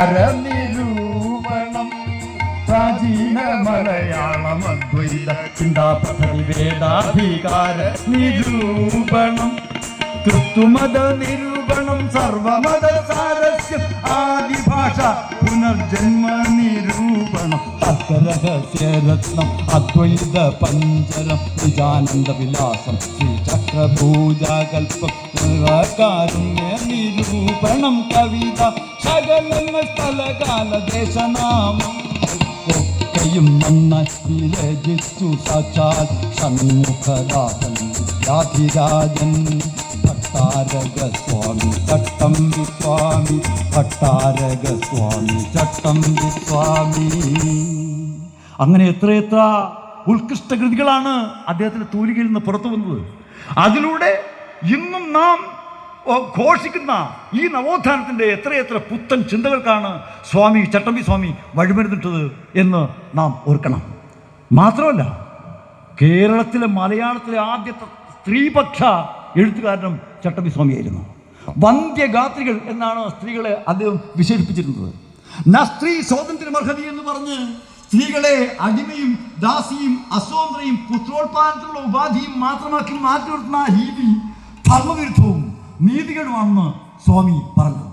നിരൂപണം പ്രാചീന മലയാളം അദ്വൈത ചിന്താ വേദാധികാര നിരൂപണം ക്രിസ്തുമത നിരൂപണം സർവമത സാരസ്യം ആദിഭാഷ പുനർജന്മ നിരൂപണം. തർക്കരഹസ്യരത്നം അദ്വൈത പഞ്ചരം നിജാനന്ദ വിലാസം ശ്രീ ചക്രഭൂജാകൽപ്പം കാരുണ്യ നിരൂപണം കവിത സകലങ്ങൾ സ്ഥലകാല ദേശനാമം ഒക്കെയും നന്നായി രചിച്ചു സാക്ഷാൽ ഷൺമുഖദാസൻ രാധിരാജൻ ഭട്ടാരക സ്വാമി ചട്ടമ്പി സ്വാമി ഭട്ടാരക സ്വാമി ചട്ടമ്പി സ്വാമി അങ്ങനെ എത്രയെത്ര ഉത്കൃഷ്ട കൃതികളാണ് അദ്ദേഹത്തിന്റെ തൂലികയിൽ നിന്ന് പുറത്തു വന്നത്. അതിലൂടെ ഇന്നും നാം ഘോഷിക്കുന്ന ഈ നവോത്ഥാനത്തിന്റെ എത്രയെത്ര പുത്തൻ ചിന്തകൾക്കാണ് സ്വാമി ചട്ടമ്പി സ്വാമി വഴിമരുന്നിട്ടത് എന്ന് നാം ഓർക്കണം. മാത്രമല്ല കേരളത്തിലെ മലയാളത്തിലെ ആദ്യത്തെ സ്ത്രീപക്ഷ എഴുത്തുകാരനും ചട്ടമ്പി സ്വാമിയായിരുന്നു. വന്ധ്യഗാത്രികൾ എന്നാണ് സ്ത്രീകളെ അദ്ദേഹം വിശേഷിപ്പിച്ചിരുന്നത്. ന സ്ത്രീ സ്വാതന്ത്ര്യം അർഹതി എന്ന് പറഞ്ഞ് സ്ത്രീകളെ അടിമയും ദാസിയും അസ്വതന്ത്രയും പുത്രോത്പാദനത്തിലുള്ള ഉപാധിയും മാത്രമാക്കി മാറ്റി നിർത്തുന്ന രീതി ധർമ്മവിരുദ്ധവും നീതികളുമാണെന്ന് സ്വാമി പറഞ്ഞു.